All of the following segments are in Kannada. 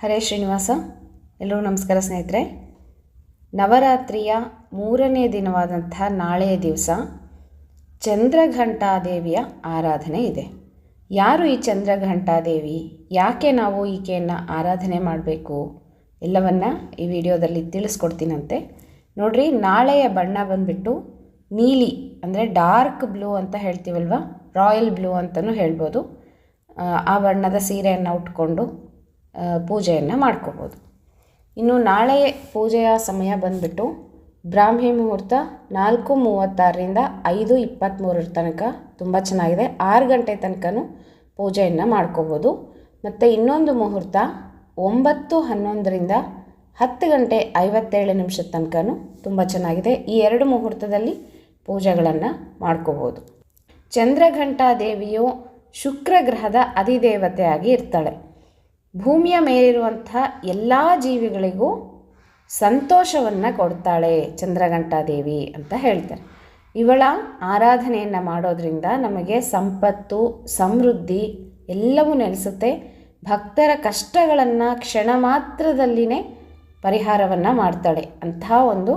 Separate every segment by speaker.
Speaker 1: ಹರೇ ಶ್ರೀನಿವಾಸ ಎಲ್ಲರೂ ನಮಸ್ಕಾರ ಸ್ನೇಹಿತರೆ. ನವರಾತ್ರಿಯ ಮೂರನೇ ದಿನವಾದಂಥ ನಾಳೆಯ ದಿವಸ ಚಂದ್ರಘಂಟಾದೇವಿಯ ಆರಾಧನೆ ಇದೆ. ಯಾರು ಈ ಚಂದ್ರಘಂಟಾದೇವಿ? ಯಾಕೆ ನಾವು ಈಕೆಯನ್ನು ಆರಾಧನೆ ಮಾಡಬೇಕು? ಎಲ್ಲವನ್ನು ಈ ವಿಡಿಯೋದಲ್ಲಿ ತಿಳಿಸ್ಕೊಡ್ತೀನಂತೆ. ನೋಡ್ರಿ ನಾಳೆಯ ಬಣ್ಣ ಬಂದುಬಿಟ್ಟು ನೀಲಿ ಅಂದರೆ ಡಾರ್ಕ್ ಬ್ಲೂ ಅಂತ ಹೇಳ್ತೀವಲ್ವ? ರಾಯಲ್ ಬ್ಲೂ ಅಂತಲೂ ಹೇಳ್ಬೋದು. ಆ, ಬಣ್ಣದ ಸೀರೆಯನ್ನು ಉಟ್ಕೊಂಡು ಪೂಜೆಯನ್ನು ಮಾಡ್ಕೋಬೋದು. ಇನ್ನು ನಾಳೆ ಪೂಜೆಯ ಸಮಯ ಬಂದುಬಿಟ್ಟು ಬ್ರಾಹ್ಮಿ ಮುಹೂರ್ತ ನಾಲ್ಕು ಮೂವತ್ತಾರರಿಂದ ಐದು ಇಪ್ಪತ್ತ್ಮೂರರ ತನಕ ತುಂಬ ಚೆನ್ನಾಗಿದೆ. ಆರು ಗಂಟೆ ತನಕನೂ ಪೂಜೆಯನ್ನು ಮಾಡ್ಕೋಬೋದು. ಮತ್ತು ಇನ್ನೊಂದು ಮುಹೂರ್ತ ಒಂಬತ್ತು ಹನ್ನೊಂದರಿಂದ ಹತ್ತು ಗಂಟೆ ಐವತ್ತೇಳು ನಿಮಿಷದ ತನಕನೂ ತುಂಬ ಚೆನ್ನಾಗಿದೆ. ಈ ಎರಡು ಮುಹೂರ್ತದಲ್ಲಿ ಪೂಜೆಗಳನ್ನು ಮಾಡ್ಕೋಬೋದು. ಚಂದ್ರಘಂಟಾ ದೇವಿಯು ಶುಕ್ರ ಗ್ರಹದ ಅಧಿದೇವತೆಯಾಗಿ ಇರ್ತಾಳೆ. ಭೂಮಿಯ ಮೇಲಿರುವಂಥ ಎಲ್ಲ ಜೀವಿಗಳಿಗೂ ಸಂತೋಷವನ್ನು ಕೊಡ್ತಾಳೆ ಚಂದ್ರಘಂಟಾದೇವಿ ಅಂತ ಹೇಳ್ತಾರೆ. ಇವಳ ಆರಾಧನೆಯನ್ನು ಮಾಡೋದ್ರಿಂದ ನಮಗೆ ಸಂಪತ್ತು, ಸಮೃದ್ಧಿ ಎಲ್ಲವೂ ನೆಲೆಸುತ್ತೆ. ಭಕ್ತರ ಕಷ್ಟಗಳನ್ನು ಕ್ಷಣ ಮಾತ್ರದಲ್ಲಿನೇ ಪರಿಹಾರವನ್ನು ಮಾಡ್ತಾಳೆ. ಅಂಥ ಒಂದು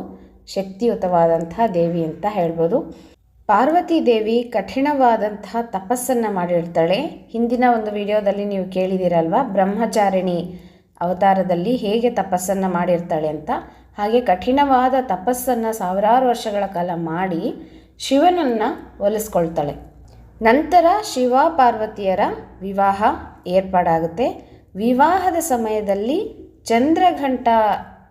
Speaker 1: ಶಕ್ತಿಯುತವಾದಂಥ ದೇವಿ ಅಂತ ಹೇಳ್ಬೋದು. ಪಾರ್ವತಿ ದೇವಿ ಕಠಿಣವಾದಂತಹ ತಪಸ್ಸನ್ನು ಮಾಡಿರ್ತಾಳೆ. ಹಿಂದಿನ ಒಂದು ವಿಡಿಯೋದಲ್ಲಿ ನೀವು ಕೇಳಿದ್ದೀರಲ್ವ ಬ್ರಹ್ಮಚಾರಿಣಿ ಅವತಾರದಲ್ಲಿ ಹೇಗೆ ತಪಸ್ಸನ್ನು ಮಾಡಿರ್ತಾಳೆ ಅಂತ. ಹಾಗೆ ಕಠಿಣವಾದ ತಪಸ್ಸನ್ನು ಸಾವಿರಾರು ವರ್ಷಗಳ ಕಾಲ ಮಾಡಿ ಶಿವನನ್ನು ಒಲಿಸ್ಕೊಳ್ತಾಳೆ. ನಂತರ ಶಿವ ಪಾರ್ವತಿಯರ ವಿವಾಹ ಏರ್ಪಾಡಾಗುತ್ತೆ. ವಿವಾಹದ ಸಮಯದಲ್ಲಿ ಚಂದ್ರಘಂಟ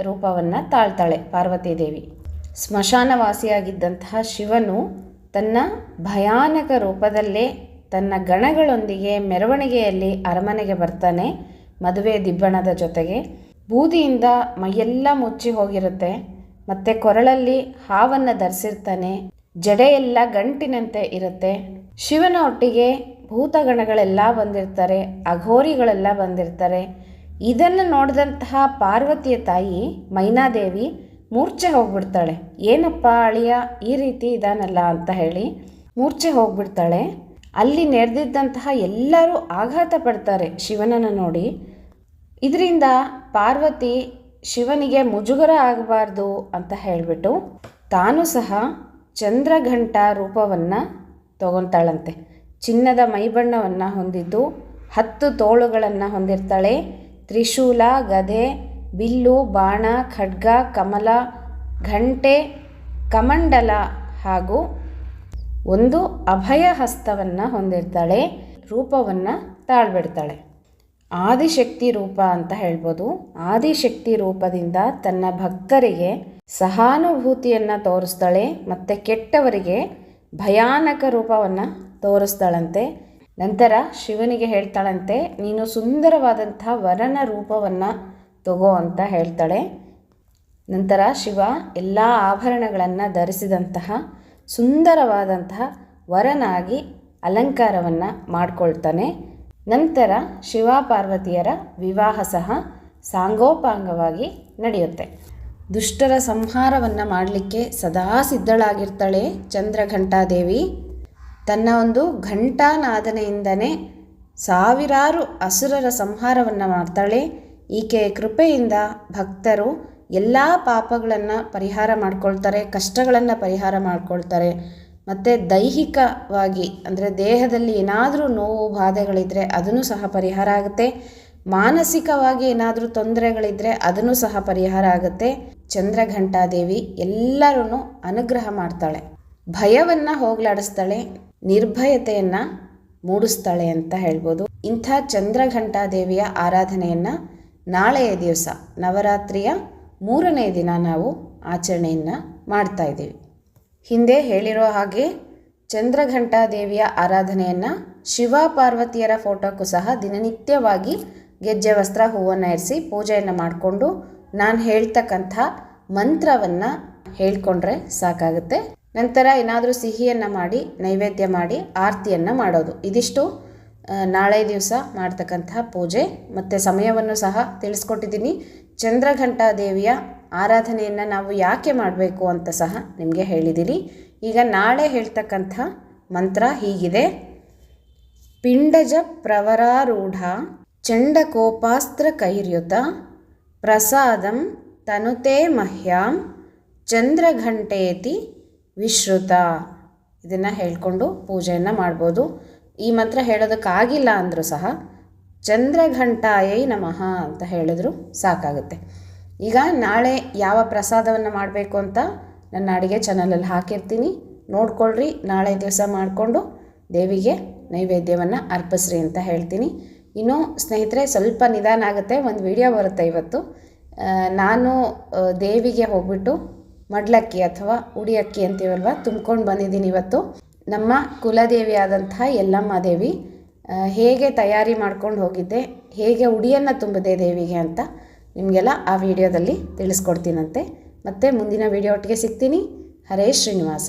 Speaker 1: ರೂಪವನ್ನು ತಾಳ್ತಾಳೆ ಪಾರ್ವತಿ ದೇವಿ. ಸ್ಮಶಾನವಾಸಿಯಾಗಿದ್ದಂತಹ ಶಿವನು ತನ್ನ ಭಯಾನಕ ರೂಪದಲ್ಲೇ ತನ್ನ ಗಣಗಳೊಂದಿಗೆ ಮೆರವಣಿಗೆಯಲ್ಲಿ ಅರಮನೆಗೆ ಬರ್ತಾನೆ ಮದುವೆ ದಿಬ್ಬಣದ ಜೊತೆಗೆ. ಬೂದಿಯಿಂದ ಮೈಯೆಲ್ಲ ಮುಚ್ಚಿ ಹೋಗಿರುತ್ತೆ. ಮತ್ತು ಕೊರಳಲ್ಲಿ ಹಾವನ್ನು ಧರಿಸಿರ್ತಾನೆ. ಜಡೆಯೆಲ್ಲ ಗಂಟಿನಂತೆ ಇರುತ್ತೆ. ಶಿವನ ಒಟ್ಟಿಗೆ ಭೂತಗಣಗಳೆಲ್ಲ ಬಂದಿರ್ತಾರೆ, ಅಘೋರಿಗಳೆಲ್ಲ ಬಂದಿರ್ತಾರೆ. ಇದನ್ನು ನೋಡಿದಂತಹ ಪಾರ್ವತಿಯ ತಾಯಿ ಮೈನಾದೇವಿ ಮೂರ್ಛೆ ಹೋಗ್ಬಿಡ್ತಾಳೆ. ಏನಪ್ಪ ಅಳಿಯ, ಈ ರೀತಿ ಇದಾನಲ್ಲ ಅಂತ ಹೇಳಿ ಮೂರ್ಛೆ ಹೋಗ್ಬಿಡ್ತಾಳೆ. ಅಲ್ಲಿ ನೆರೆದಿದ್ದಂತಹ ಎಲ್ಲರೂ ಆಘಾತ ಪಡ್ತಾರೆ ಶಿವನನ್ನು ನೋಡಿ. ಇದರಿಂದ ಪಾರ್ವತಿ ಶಿವನಿಗೆ ಮುಜುಗರ ಆಗಬಾರ್ದು ಅಂತ ಹೇಳಿಬಿಟ್ಟು ತಾನು ಸಹ ಚಂದ್ರಘಂಟ ರೂಪವನ್ನು ತಗೊತಾಳಂತೆ. ಚಿನ್ನದ ಮೈಬಣ್ಣವನ್ನು ಹೊಂದಿದ್ದು, ಹತ್ತು ತೋಳುಗಳನ್ನು ಹೊಂದಿರ್ತಾಳೆ. ತ್ರಿಶೂಲ ಗದೆ ಬಿಲ್ಲು, ಬಾಣ, ಖಡ್ಗ, ಕಮಲ, ಘಂಟೆ, ಕಮಂಡಲ ಹಾಗೂ ಒಂದು ಅಭಯ ಹಸ್ತವನ್ನು ಹೊಂದಿರ್ತಾಳೆ, ರೂಪವನ್ನು ತಾಳ್ಬಿಡ್ತಾಳೆ. ಆದಿಶಕ್ತಿ ರೂಪ ಅಂತ ಹೇಳ್ಬೋದು. ಆದಿಶಕ್ತಿ ರೂಪದಿಂದ ತನ್ನ ಭಕ್ತರಿಗೆ ಸಹಾನುಭೂತಿಯನ್ನು ತೋರಿಸ್ತಾಳೆ ಮತ್ತು ಕೆಟ್ಟವರಿಗೆ ಭಯಾನಕ ರೂಪವನ್ನು ತೋರಿಸ್ತಾಳಂತೆ. ನಂತರ ಶಿವನಿಗೆ ಹೇಳ್ತಾಳಂತೆ, ನೀನು ಸುಂದರವಾದಂಥ ವರನ ರೂಪವನ್ನು ತಗೋ ಅಂತ ಹೇಳ್ತಾಳೆ. ನಂತರ ಶಿವ ಎಲ್ಲ ಆಭರಣಗಳನ್ನು ಧರಿಸಿದಂತಹ ಸುಂದರವಾದಂತಹ ವರನಾಗಿ ಅಲಂಕಾರವನ್ನು ಮಾಡಿಕೊಳ್ತಾನೆ. ನಂತರ ಶಿವ ಪಾರ್ವತಿಯರ ವಿವಾಹ ಸಹ ಸಾಂಗೋಪಾಂಗವಾಗಿ ನಡೆಯುತ್ತೆ. ದುಷ್ಟರ ಸಂಹಾರವನ್ನು ಮಾಡಲಿಕ್ಕೆ ಸದಾ ಸಿದ್ಧಳಾಗಿರ್ತಾಳೆ ಚಂದ್ರಘಂಟಾದೇವಿ. ತನ್ನ ಒಂದು ಘಂಟಾನಾದನೆಯಿಂದನೇ ಸಾವಿರಾರು ಅಸುರರ ಸಂಹಾರವನ್ನು ಮಾಡ್ತಾಳೆ. ಈಕೆಯ ಕೃಪೆಯಿಂದ ಭಕ್ತರು ಎಲ್ಲ ಪಾಪಗಳನ್ನು ಪರಿಹಾರ ಮಾಡ್ಕೊಳ್ತಾರೆ, ಕಷ್ಟಗಳನ್ನು ಪರಿಹಾರ ಮಾಡ್ಕೊಳ್ತಾರೆ. ಮತ್ತು ದೈಹಿಕವಾಗಿ ಅಂದರೆ ದೇಹದಲ್ಲಿ ಏನಾದರೂ ನೋವು ಬಾಧೆಗಳಿದ್ದರೆ ಅದನ್ನು ಸಹ ಪರಿಹಾರ ಆಗುತ್ತೆ. ಮಾನಸಿಕವಾಗಿ ಏನಾದರೂ ತೊಂದರೆಗಳಿದ್ದರೆ ಅದನ್ನು ಸಹ ಪರಿಹಾರ ಆಗುತ್ತೆ. ಚಂದ್ರಘಂಟಾದೇವಿ ಎಲ್ಲರೂ ಅನುಗ್ರಹ ಮಾಡ್ತಾಳೆ. ಭಯವನ್ನು ಹೋಗಲಾಡಿಸ್ತಾಳೆ, ನಿರ್ಭಯತೆಯನ್ನು ಮೂಡಿಸ್ತಾಳೆ ಅಂತ ಹೇಳ್ಬೋದು. ಇಂಥ ಚಂದ್ರಘಂಟಾದೇವಿಯ ಆರಾಧನೆಯನ್ನು ನಾಳೆಯ ದಿವಸ ನವರಾತ್ರಿಯ ಮೂರನೇ ದಿನ ನಾವು ಆಚರಣೆಯನ್ನು ಮಾಡ್ತಾ ಇದ್ದೀವಿ. ಹಿಂದೆ ಹೇಳಿರೋ ಹಾಗೆ ಚಂದ್ರಘಂಟಾ ದೇವಿಯ ಆರಾಧನೆಯನ್ನು ಶಿವ ಪಾರ್ವತಿಯರ ಫೋಟೋಕ್ಕೂ ಸಹ ದಿನನಿತ್ಯವಾಗಿ ಗೆಜ್ಜೆ ವಸ್ತ್ರ ಹೂವನ್ನು ಇರಿಸಿ ಪೂಜೆಯನ್ನು ಮಾಡಿಕೊಂಡು ನಾನು ಹೇಳ್ತಕ್ಕಂಥ ಮಂತ್ರವನ್ನು ಹೇಳ್ಕೊಂಡ್ರೆ ಸಾಕಾಗುತ್ತೆ. ನಂತರ ಏನಾದರೂ ಸಿಹಿಯನ್ನು ಮಾಡಿ, ನೈವೇದ್ಯ ಮಾಡಿ, ಆರತಿಯನ್ನು ಮಾಡೋದು. ಇದಿಷ್ಟು ನಾಳೆ ದಿವಸ ಮಾಡ್ತಕ್ಕಂತಹ ಪೂಜೆ. ಮತ್ತು ಸಮಯವನ್ನು ಸಹ ತಿಳಿಸ್ಕೊಟ್ಟಿದ್ದೀನಿ. ಚಂದ್ರಘಂಟಾ ದೇವಿಯ ಆರಾಧನೆಯನ್ನು ನಾವು ಯಾಕೆ ಮಾಡಬೇಕು ಅಂತ ಸಹ ನಿಮಗೆ ಹೇಳಿದ್ದೀನಿ ಈಗ ನಾಳೆ ಹೇಳ್ತಕ್ಕಂಥ ಮಂತ್ರ ಹೀಗಿದೆ. ಪಿಂಡಜ ಪ್ರವರಾರೂಢ ಚಂಡಕೋಪಾಸ್ತ್ರ ಕೈರ್ಯುತ ಪ್ರಸಾದಂ ತನುತೆ ಮಹ್ಯಾಂ ಚಂದ್ರಘಂಟೇತಿ ವಿಶ್ರುತ. ಇದನ್ನು ಹೇಳಿಕೊಂಡು ಪೂಜೆಯನ್ನು ಮಾಡ್ಬೋದು. ಈ ಮಂತ್ರ ಹೇಳೋದಕ್ಕಾಗಿಲ್ಲ ಅಂದರೂ ಸಹ ಚಂದ್ರಘಂಟಾಯೈ ನಮಃ ಅಂತ ಹೇಳಿದ್ರು ಸಾಕಾಗುತ್ತೆ. ಈಗ ನಾಳೆ ಯಾವ ಪ್ರಸಾದವನ್ನು ಮಾಡಬೇಕು ಅಂತ ನನ್ನ ಅಡುಗೆ ಚಾನಲಲ್ಲಿ ಹಾಕಿರ್ತೀನಿ. ನೋಡ್ಕೊಳ್ರಿ, ನಾಳೆ ದಿವಸ ಮಾಡಿಕೊಂಡು ದೇವಿಗೆ ನೈವೇದ್ಯವನ್ನು ಅರ್ಪಿಸ್ರಿ ಅಂತ ಹೇಳ್ತೀನಿ. ಇನ್ನು ಸ್ನೇಹಿತರೆ, ಸ್ವಲ್ಪ ನಿಧಾನ ಆಗುತ್ತೆ, ಒಂದು ವಿಡಿಯೋ ಬರುತ್ತೆ ಇವತ್ತು. ನಾನು ದೇವಿಗೆ ಹೋಗ್ಬಿಟ್ಟು ಮಡ್ಲಕ್ಕಿ ಅಥವಾ ಉಡಿ ಅಕ್ಕಿ ಅಂತೀವಲ್ವ, ತುಂಬ್ಕೊಂಡು ಬಂದಿದ್ದೀನಿ ಇವತ್ತು. ನಮ್ಮ ಕುಲದೇವಿಯಾದಂಥ ಯಲ್ಲಮ್ಮ ದೇವಿ ಹೇಗೆ ತಯಾರಿ ಮಾಡ್ಕೊಂಡು ಹೋಗಿದ್ದೆ, ಹೇಗೆ ಉಡಿಯನ್ನು ತುಂಬಿದೆ ದೇವಿಗೆ ಅಂತ ನಿಮಗೆಲ್ಲ ಆ ವಿಡಿಯೋದಲ್ಲಿ ತಿಳಿಸ್ಕೊಡ್ತೀನಂತೆ. ಮತ್ತು ಮುಂದಿನ ವಿಡಿಯೋ ಒಟ್ಟಿಗೆ ಸಿಗ್ತೀನಿ. ಹರೇ ಶ್ರೀನಿವಾಸ.